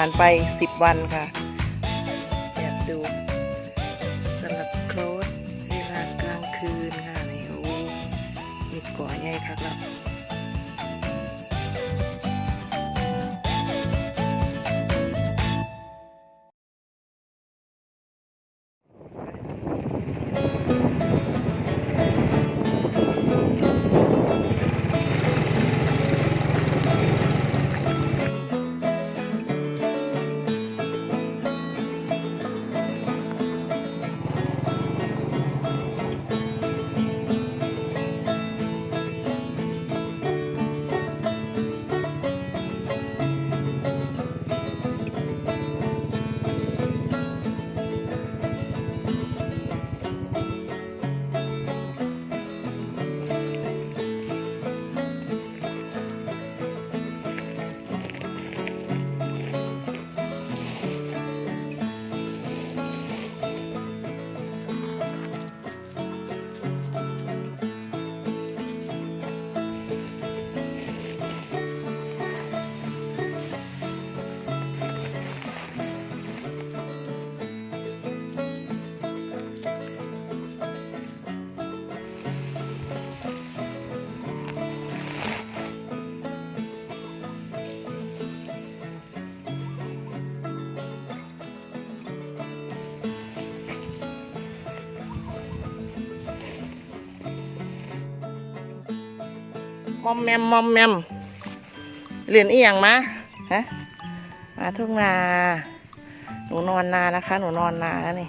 ผ่านไปสิบวันค่ะแบบดูสลัดโคลดเวลากลางคืนค่ะนี่โอ้นี่ก่อใหญ่ครับแมอมแมมมอมแมมเรียนอีหยังมาฮะมาทุ่งนาหนูนอนนานะคะ หนูนอนนาแล้วนี่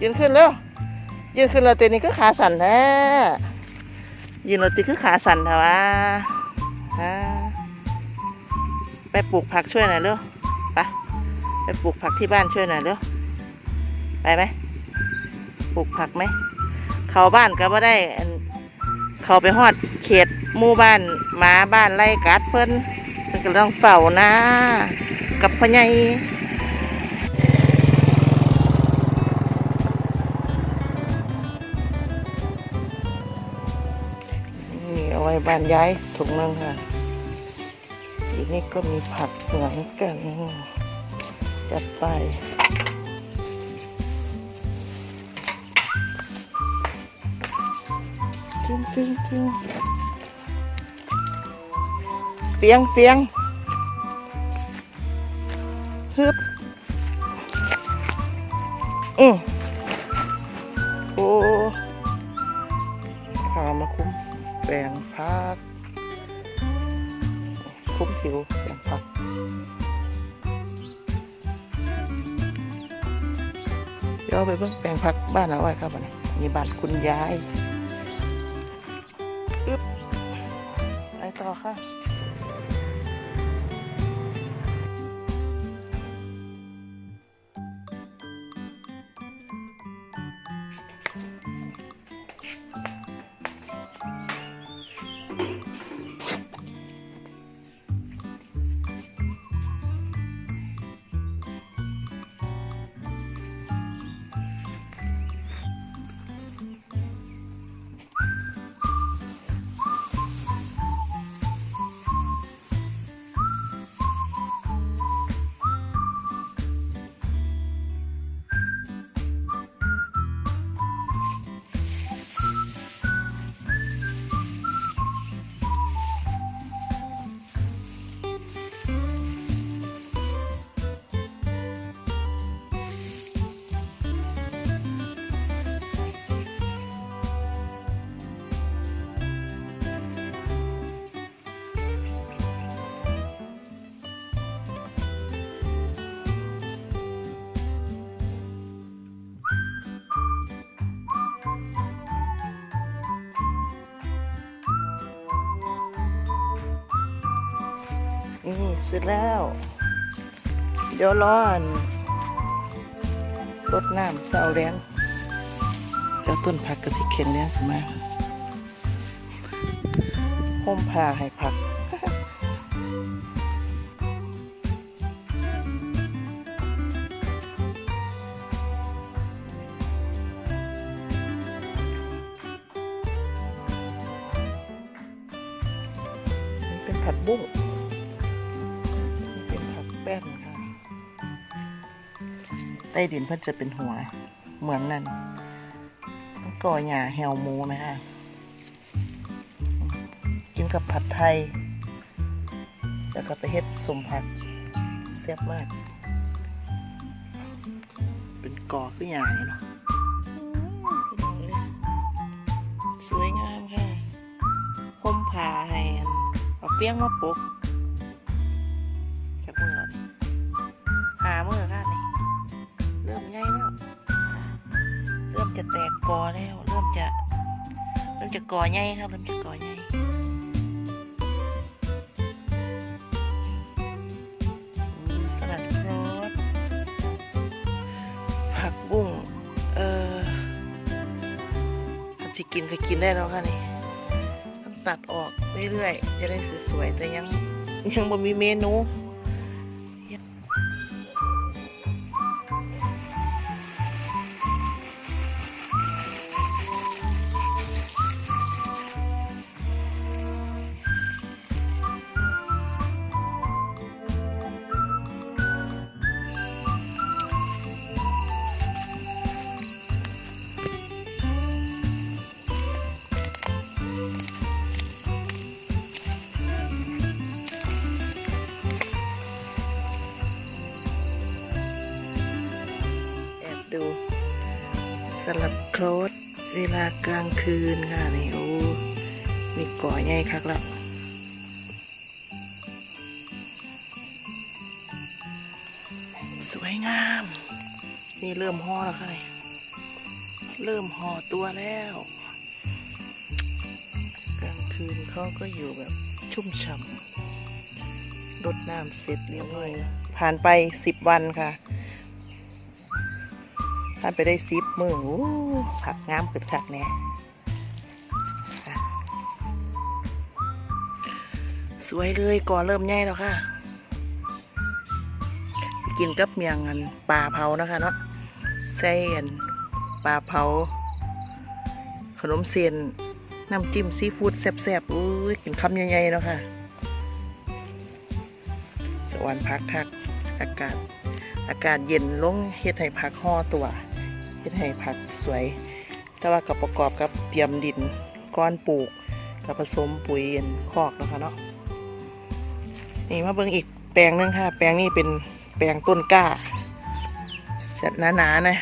ยืนขึ้นเร็วยืนขึ้นแล้วเตนี่ก็ขาสั่นแท้ยืนแล้วตีคือขาสั่นแท้วะฮะไปปลูกผักช่วยหน่อยเร็ว ไปปลูกผักที่บ้านช่วยหน่อยเร็วไปไหมปลูกผักไหม เขาบ้านก็บ่ได้ เขาไปฮอดเขตหมู่บ้านหมาบ้านไล่กัดเพิ่นเพิ่นก็ต้องเฝ้านะ กับพ่อใหญ่นี่เอาไว้บ้านย้ายถุงนึงค่ะ อีกนี่ก็มีผักเหมือนกัน จัดไปจึงจึงจึงเฟียงเฟียงฮึบอืมโอ้พามาคุ้มแปลงพักคุ้มผิวแปลงพัก ยวเอาไปเบิ่งแปลงผักบ้านเราไว้ครับวันนี้มีบ้านคุณยายอึ๊บไปต่อค่ะ นี่เสร็จแล้ว เดี๋ยวร้อนลดน้ำเสาแรงแล้วต้นผักกระสิเข็นแรงขึ้นมาห่มผ้าให้ผักเป็นผักบุ้ง ต้ดินเพิ่นจะเป็นหัว เหมือนนั่นก่อหญ้าแหวหมูไหมคะกินกับผัดไทย แล้วก็ไปเฮ็ดสมผักแซ่บมาก เป็นกอคือหญ้านี่เนาะสวยงามค่ะห่มผ้าให้เอาเฟี้ยงมาปลุกจาก กอใหญ่ครับเริ่มจะกอใหญ่อืมสลัดรสผักบุ้งเอออันที่กินก็กินได้แล้วค่ะนี่ต้องตัดออกเรื่อยๆจะได้สวยๆแต่ยังยังบ่มีเมนู คลดเวลากลางคืนค่ะนี่โอ้มีก่อใหญ่คักแล้วสวยงาม นี่เริ่มห่อแล้วค่ะนี่เริ่มห่อตัวแล้ว กลางคืนเขาก็อยู่แบบชุ่มฉ่ำรดน้ำเสร็จเรียบร้อยผ่านไปสิบวันค่ะ ผ่านไปได้สิบมือผักงามขึ้นคักแน่ค่ะสวยเลยก่อเริ่มใหญ่แล้วค่ะ กินกับเมียงอันปลาเผานะคะเนาะเส้นปลาเผา ขนมเส้นน้ำจิ้มซีฟู้ดแซ่บๆอุ้ยกินคำใหญ่ๆเนาะค่ะ สวรรค์พักคัก อากาศ อากาศเย็นลงเฮ็ดให้ผักห่อตัวเฮ็ดให้ผักสวย แต่ว่ากับประกอบกับเตรียมดินก้อนปลูกกับผสมปุ๋ยเย็นคอกนะคะเนาะนี่มาเบิ่งอีกแปลงนึงค่ะ แปลงนี้เป็นแปลงต้นกล้าจะหนาๆนะ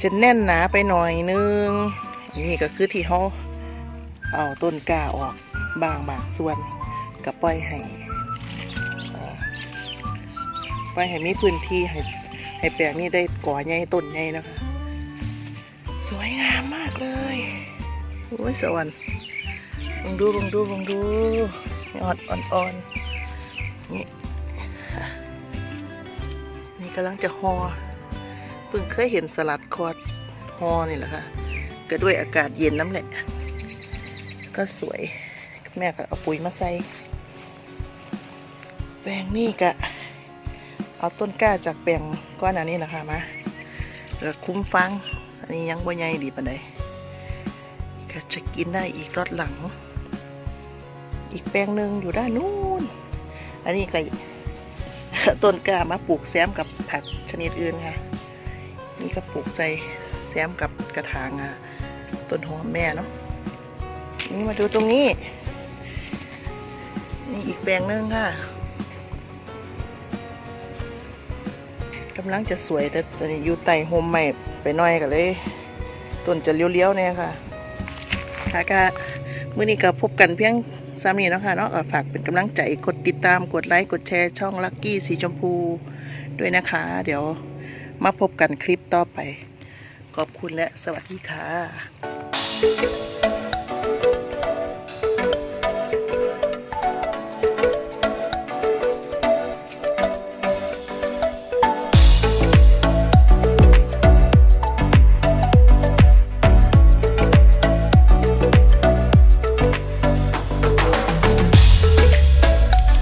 จะแน่นหนาไปหน่อยนึงนี่ก็คือที่เขาเอาต้นกล้าออกบางบางส่วนก็ปล่อยให้ ปล่อยให้มีพื้นที่ให้ให้แปลงนี้ได้ก่อใหญ่ต้นใหญ่นะคะ สวยงามมากเลยโอ้ยสวรรค์ลองดูลองดูลองดูยอดอ่อนๆนี่นี่กำลังจะหอเพิ่งเคยเห็นสลัดคอดหอนี่แหละค่ะก็ด้วยอากาศเย็นน้ำแหละ ก็สวย แม่ก็เอาปุ๋ยมาใส่แปลงนี่ก็ เอาต้นกล้าจากแปลงก้อนอันนี้แหละค่ะมาแล้วคุ้มฟัง อันนี้ยังบ่ใหญ่ดีปานใดก็จะกินได้อีกรอดหลัง อีกแปลงหนึ่งอยู่ด้านนู้น อันนี้ก็ต้นกล้ามาปลูกแซมกับผักชนิดอื่นค่ะ นี่ก็ปลูกใส่แซมกับกระถางอะต้นหอมแม่เนาะนี่มาดูตรงนี้ นี่อีกแปลงหนึ่งค่ะำลังจะสวยแต่ตอนนี้อยู่ใต้โฮมใหม่ไปหน่อยกันเลยต้นจะเลี้ยวๆเนี่ยค่ะค่ะก็มื้อนี้ก็พบกันเพียงสามีเนาะค่ะเนาะฝากเป็นกำลังใจกดติดตามกดไลค์กดแชร์ช่องลักกี้สีชมพูด้วยนะคะ เดี๋ยวมาพบกันคลิปต่อไป ขอบคุณและสวัสดีค่ะ